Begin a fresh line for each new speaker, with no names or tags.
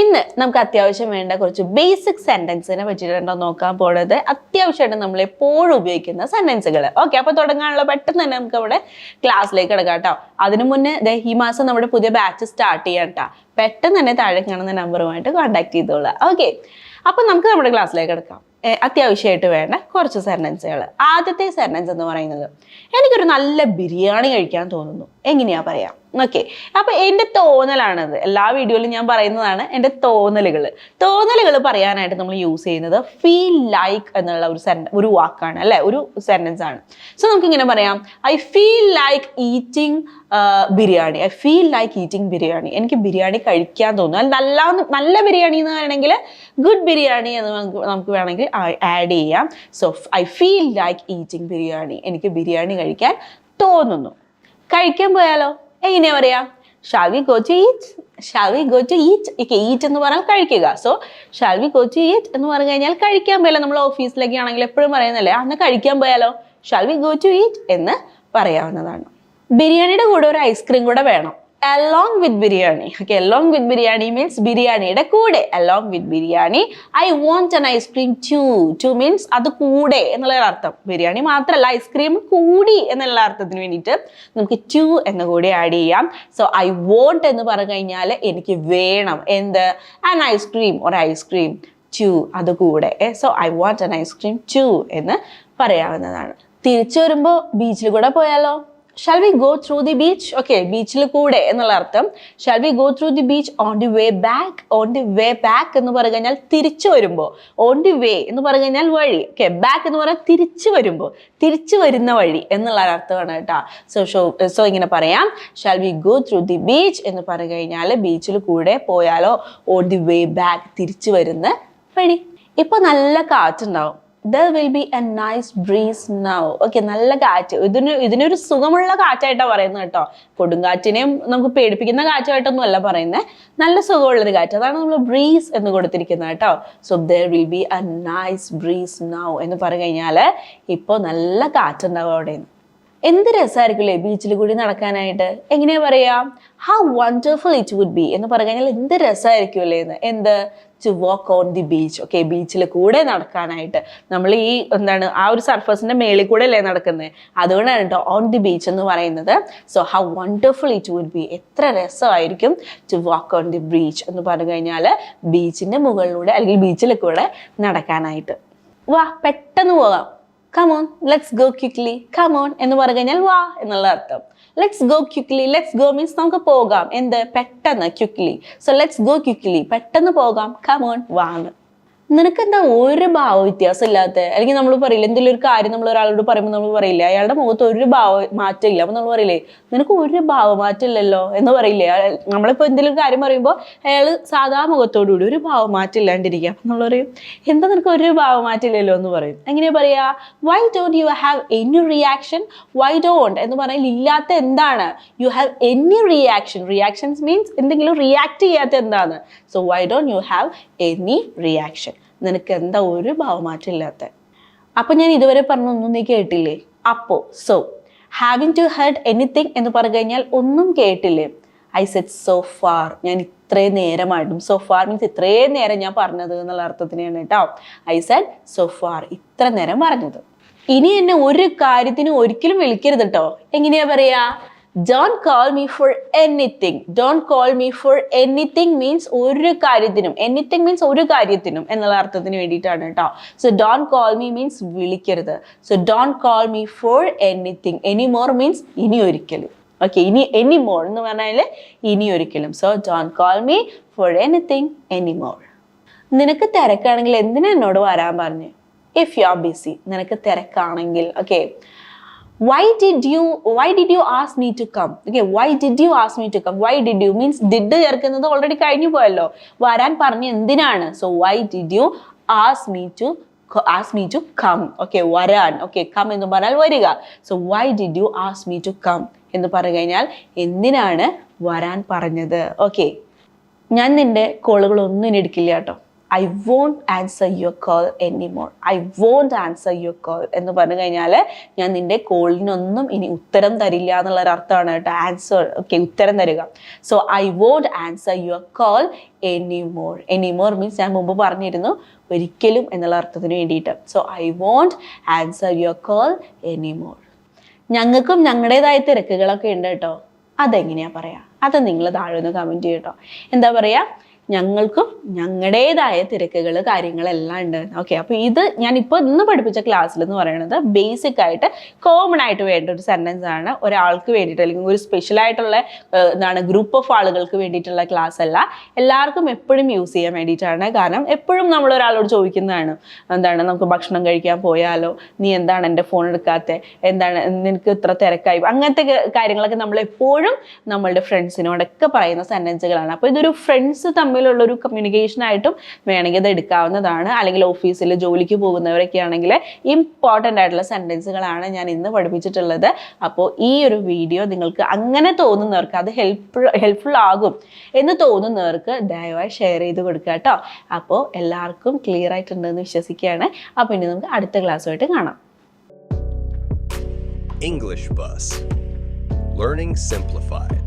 ഇന്ന് നമുക്ക് അത്യാവശ്യം വേണ്ട കുറച്ച് ബേസിക് സെന്റൻസിനെ പറ്റിയിട്ടുണ്ടോ നോക്കാൻ പോണത്. അത്യാവശ്യമായിട്ട് നമ്മൾ എപ്പോഴും ഉപയോഗിക്കുന്ന സെന്റൻസുകൾ ഓക്കെ അപ്പൊ തുടങ്ങാനുള്ള പെട്ടെന്ന് തന്നെ നമുക്ക് അവിടെ ക്ലാസ്സിലേക്ക് കിടക്കാം കേട്ടോ അതിനു മുന്നേ ഈ മാസം നമ്മുടെ പുതിയ ബാച്ച് സ്റ്റാർട്ട് ചെയ്യാം കേട്ടോ പെട്ടെന്ന് തന്നെ താഴെ കാണുന്ന നമ്പറുമായിട്ട് കോൺടാക്ട് ചെയ്തോളാം. ഓക്കെ അപ്പൊ നമുക്ക് നമ്മുടെ ക്ലാസ്സിലേക്ക് കിടക്കാം. അത്യാവശ്യമായിട്ട് വേണ്ട കുറച്ച് സെന്റൻസുകൾ ആദ്യത്തെ സെന്റൻസ് എന്ന് പറയുന്നത് എനിക്കൊരു നല്ല ബിരിയാണി കഴിക്കാൻ തോന്നുന്നു. എങ്ങനെയാ പറയാം? ഓക്കെ അപ്പൊ എന്റെ തോന്നലാണത്. എല്ലാ വീഡിയോയിലും ഞാൻ പറയുന്നതാണ് എന്റെ തോന്നലുകൾ തോന്നലുകൾ പറയാനായിട്ട് നമ്മൾ യൂസ് ചെയ്യുന്നത് ഫീൽ ലൈക്ക് എന്നുള്ള ഒരു സെൻ ഒരു വാക്കാണ് അല്ലെ? ഒരു സെന്റൻസ് ആണ്. സോ നമുക്ക് ഇങ്ങനെ പറയാം I feel like eating biryani. I feel like eating biryani. എനിക്ക് ബിരിയാണി കഴിക്കാൻ തോന്നുന്നു. അത് നല്ല നല്ല ബിരിയാണി എന്ന് വേണമെങ്കിൽ ഗുഡ് ബിരിയാണി എന്ന് നമുക്ക് നമുക്ക് വേണമെങ്കിൽ ആഡ് ചെയ്യാം. So I feel like eating biryani എനിക്ക് ബിരിയാണി കഴിക്കാൻ തോന്നുന്നു. കഴിക്കാൻ പോയാലോ? എങ്ങനെയാ പറയാ? Shall we go to eat shall we go to eat okay eat എന്ന് പറഞ്ഞാൽ കഴിക്കുക. So shall we go to eat എന്ന് പറഞ്ഞു കഴിഞ്ഞാൽ കഴിക്കാൻ പോയാലോ? നമ്മൾ ഓഫീസിലേക്ക് ആണെങ്കിൽ എപ്പോഴും പറയുന്നല്ലേ അന്ന് കഴിക്കാൻ പോയാലോ? Shall we go to eat എന്ന് പറയാവുന്നതാണ്. ബിരിയാണിയുടെ കൂടെ ഒരു ഐസ്ക്രീം കൂടെ വേണം. Along with biryani okay along with biryani means ബിരിയാണിയുടെ കൂടെ. Along with biryani I want an ice cream to to means അത് കൂടെ എന്നുള്ള അർത്ഥം. ബിരിയാണി മാത്രമല്ല ഐസ്ക്രീം കൂടി എന്നുള്ള അർത്ഥത്തിന് വേണ്ടിയിട്ട് നമുക്ക് ടു എന്ന് കൂടി ആഡ് ചെയ്യാം. സോ ഐ വോണ്ട് എന്ന് പറഞ്ഞു കഴിഞ്ഞാൽ എനിക്ക് വേണം. എന്ത്? ആൻ ഐസ്ക്രീം ഒരു ഐസ്ക്രീം ടു അത് കൂടെ. So I want an ice cream to എന്ന് പറയാവുന്നതാണ്. തിരിച്ചു വരുമ്പോൾ ബീച്ചിൽ കൂടെ പോയാലോ? Shall we go through the beach okay ബീച്ചിൽ കൂടെ എന്നുള്ള അർത്ഥം. Shall we go through the beach on the way back on the way back എന്ന് പറഞ്ഞു കഴിഞ്ഞാൽ തിരിച്ചു വരുമ്പോൾ ഓൺ ദി വേ എന്ന് പറഞ്ഞു കഴിഞ്ഞാൽ വഴി. ഓക്കെ ബാക്ക് എന്ന് പറഞ്ഞാൽ തിരിച്ചു വരുമ്പോൾ തിരിച്ചു വരുന്ന വഴി എന്നുള്ള അർത്ഥമാണ് കേട്ടോ. സോ ഷോ സോ ഇങ്ങനെ പറയാം. Shall we go through the beach എന്ന് പറഞ്ഞു കഴിഞ്ഞാൽ ബീച്ചിൽ കൂടെ പോയാലോ? ഓൺ ദി വേ ബാക്ക് തിരിച്ചു വരുന്ന വഴി. ഇപ്പൊ നല്ല കാറ്റുണ്ടാവും. There will be a nice breeze now okay നല്ല കാറ്റ്. ഇതിന് ഇതിനൊരു സുഖമുള്ള കാറ്റായിട്ടാണ് പറയുന്നത് കേട്ടോ. കൊടുങ്കാറ്റിനെയും നമുക്ക് പേടിപ്പിക്കുന്ന കാറ്റായിട്ടൊന്നും അല്ല പറയുന്നത് നല്ല സുഖമുള്ളൊരു കാറ്റ്. അതാണ് നമ്മൾ ബ്രീസ് എന്ന് കൊടുത്തിരിക്കുന്നത് കേട്ടോ. So there will be a nice breeze now എന്ന് പറഞ്ഞു കഴിഞ്ഞാൽ ഇപ്പോൾ നല്ല കാറ്റുണ്ടാവും അവിടെ നിന്ന് എന്ത് രസമായിരിക്കില്ലേ ബീച്ചിൽ കൂടി നടക്കാനായിട്ട്? എങ്ങനെയാ പറയാ? How wonderful it would be എന്ന് പറഞ്ഞു കഴിഞ്ഞാൽ എന്ത് രസമായിരിക്കുമല്ലേ എന്ന്? എന്ത്? To walk on the beach okay ബീച്ചിൽ കൂടെ നടക്കാനായിട്ട്. നമ്മൾ ഈ എന്താണ് ആ ഒരു സർഫസിന്റെ മേളിൽ കൂടെ അല്ലേ നടക്കുന്നത് അതുകൊണ്ടാണ് കേട്ടോ ഓൺ ദി ബീച്ച് എന്ന് പറയുന്നത്. So how wonderful it would be എത്ര രസമായിരിക്കും to walk on the beach എന്ന് പറഞ്ഞു കഴിഞ്ഞാൽ ബീച്ചിന്റെ മുകളിലൂടെ അല്ലെങ്കിൽ ബീച്ചിൽ കൂടെ നടക്കാനായിട്ട്. വാ പെട്ടെന്ന് പോകാം. Come on let's go quickly come on എന്ന് പറഞ്ഞു കഴിഞ്ഞാൽ വാ എന്നുള്ള അർത്ഥം. Let's go quickly let's go means നമുക്ക് പോകാം. എന്ത്? പെട്ടെന്ന് quickly so let's go quickly പെട്ടെന്ന് പോകാം. കമോൺ വാന്ന് നിനക്ക് എന്താ ഒരു ഭാവ വ്യത്യാസം ഇല്ലാത്ത അല്ലെങ്കിൽ നമ്മൾ പറയില്ല എന്തെങ്കിലും ഒരു കാര്യം നമ്മൾ ഒരാളോട് പറയുമ്പോൾ നമ്മൾ പറയില്ല അയാളുടെ മുഖത്ത് ഒരു ഭാവ മാറ്റം ഇല്ല അപ്പൊ നമ്മൾ പറയില്ലേ നിനക്ക് ഒരു ഭാവ മാറ്റം ഇല്ലല്ലോ എന്ന് പറയില്ലേ. നമ്മളിപ്പോ എന്തെങ്കിലും കാര്യം പറയുമ്പോൾ അയാൾ സാധാ മുഖത്തോടുകൂടി ഒരു ഭാവ മാറ്റം ഇല്ലാണ്ടിരിക്കുക നമ്മൾ പറയും എന്താ നിനക്ക് ഒരു ഭാവ മാറ്റം ഇല്ലല്ലോ എന്ന് പറയും. എങ്ങനെയാ പറയാ why don't you have any reaction why don't എന്ന് പറഞ്ഞാൽ ഇല്ലാത്ത എന്താണ്? You have any reaction reactions means എന്തെങ്കിലും റിയാക്ട് ചെയ്യാത്ത എന്താണ്. So why don't you have any reaction നിനക്ക് എന്താ ഒരു ഭാവമാറ്റം ഇല്ലാത്ത അപ്പൊ ഞാൻ ഇതുവരെ പറഞ്ഞൊന്നും നീ കേട്ടില്ലേ? അപ്പോ so having to heard anything എന്ന് പറഞ്ഞു കഴിഞ്ഞാൽ ഒന്നും കേട്ടില്ലേ? ഐ സെറ്റ് സോ ഫാർ ഞാൻ ഇത്രയും നേരമായിട്ടും സോ ഫാർ മീൻസ് ഇത്രയും നേരം ഞാൻ പറഞ്ഞത് എന്നുള്ള അർത്ഥത്തിനാണ് കേട്ടോ. ഐ സെറ്റ് സോ ഫാർ ഇത്ര നേരം പറഞ്ഞത്. ഇനി എന്നെ ഒരു കാര്യത്തിന് ഒരിക്കലും വിളിക്കരുത് കേട്ടോ. എങ്ങനെയാ പറയാ? Don't call me for anything don't call me for anything means ഒരു കാര്യത്തിനും. എനിത്തിങ് മീൻസ് ഒരു കാര്യത്തിനും എന്നുള്ള അർത്ഥത്തിന് വേണ്ടിയിട്ടാണ് കേട്ടോ so don't call me means വിളിക്കരുത്. So don't call me for anything any more means ഇനി ഒരിക്കലും. ഓക്കെ ഇനി എനി മോർ എന്ന് പറഞ്ഞാൽ ഇനി ഒരിക്കലും. So don't call me for anything any more നിനക്ക് തിരക്കാണെങ്കിൽ എന്തിനാ എന്നോട് വരാൻ പറഞ്ഞു? ഇഫ് യു ആർ ബിസി നിനക്ക് തിരക്കാണെങ്കിൽ. Okay why did you why did you ask me to come okay why did you ask me to come why did you means did ചേർക്കുന്നത് already കഴിഞ്ഞു പോയല്ലോ. വരാൻ പറഞ്ഞ എന്തിനാണ്? So why did you ask me to ask me to come okay വരാൻ. Okay come എന്ന് പറഞ്ഞാൽ വരിക. So why did you ask me to come എന്ന് പറഞ്ഞു കഴിഞ്ഞാൽ എന്തിനാണ് വരാൻ പറഞ്ഞത്? ഓക്കെ ഞാൻ നിന്റെ കോളുകളൊന്നും എടുക്കില്ല കേട്ടോ. I won't answer your call anymore I won't answer your call എന്ന് പറഞ്ഞു കഴിഞ്ഞാൽ ഞാൻ നിന്റെ കോളിനൊന്നും ഇനി ഉത്തരം തരില്ല എന്നുള്ള അർത്ഥമാണ് കേട്ടോ. ആൻസർ ഓക്കെ ഉത്തരം തരിക. So I won't answer your call anymore anymore means ഞാൻ മുമ്പ് പറഞ്ഞിരുന്നു ഒരിക്കലും എന്നുള്ള അർത്ഥത്തിന് വേണ്ടിയിട്ട്. So I won't answer your call anymore ഞങ്ങൾക്കും ഞങ്ങളുടേതായ തിരക്കുകളൊക്കെ ഉണ്ട് കേട്ടോ. അതെങ്ങനെയാ പറയാ? അത് നിങ്ങൾ താഴെ ഒന്ന് കമന്റ് ചെയ്യട്ടോ എന്താ പറയാ? ഞങ്ങൾക്കും ഞങ്ങളുടേതായ തിരക്കുകൾ കാര്യങ്ങളെല്ലാം ഉണ്ട്. ഓക്കെ അപ്പോൾ ഇത് ഞാൻ ഇപ്പോൾ ഇന്ന് പഠിപ്പിച്ച ക്ലാസ്സിൽ എന്ന് പറയുന്നത് ബേസിക് ആയിട്ട് കോമൺ ആയിട്ട് വേണ്ട ഒരു സെന്റൻസ് ആണ്. ഒരാൾക്ക് വേണ്ടിയിട്ട് അല്ലെങ്കിൽ ഒരു സ്പെഷ്യൽ ആയിട്ടുള്ള എന്താണ് ഗ്രൂപ്പ് ഓഫ് ആളുകൾക്ക് വേണ്ടിയിട്ടുള്ള ക്ലാസ് അല്ല. എല്ലാവർക്കും എപ്പോഴും യൂസ് ചെയ്യാൻ വേണ്ടിയിട്ടാണ്. കാരണം എപ്പോഴും നമ്മൾ ഒരാളോട് ചോദിക്കുന്നതാണ്. എന്താണ് നമുക്ക് ഭക്ഷണം കഴിക്കാൻ പോയാലോ? നീ എന്താണ് എന്റെ ഫോൺ എടുക്കാത്ത? എന്താണ് നിനക്ക് ഇത്ര തിരക്കായി? അങ്ങനത്തെ കാര്യങ്ങളൊക്കെ നമ്മൾ എപ്പോഴും നമ്മളുടെ ഫ്രണ്ട്സിനോടൊക്കെ പറയുന്ന സെന്റൻസുകളാണ് അപ്പോൾ ഇതൊരു ഫ്രണ്ട്സ് തമ്മിലുള്ള ഒരു കമ്മ്യൂണിക്കേഷൻ ആയിട്ടും വേണമെങ്കിൽ അത് എടുക്കാവുന്നതാണ്. അല്ലെങ്കിൽ ഓഫീസിൽ ജോലിക്ക് പോകുന്നവരൊക്കെ ആണെങ്കിൽ ഇമ്പോർട്ടന്റ് ആയിട്ടുള്ള സെന്റൻസുകളാണ് ഞാൻ ഇന്ന് പഠിപ്പിച്ചിട്ടുള്ളത്. അപ്പോൾ ഈ ഒരു വീഡിയോ നിങ്ങൾക്ക് അങ്ങനെ തോന്നുന്നവർക്ക് അത് ഹെൽപ്പ് ഹെൽപ്ഫുൾ ആകും എന്ന് തോന്നുന്നവർക്ക് ദയവായി ഷെയർ ചെയ്ത് കൊടുക്കുക കേട്ടോ. അപ്പോൾ എല്ലാവർക്കും ക്ലിയർ ആയിട്ടുണ്ടെന്ന് വിശ്വസിക്കുകയാണ്. അപ്പോൾ ഇനി നമുക്ക് അടുത്ത ക്ലാസ്സുമായിട്ട് കാണാം.
English Bus. Learning Simplified.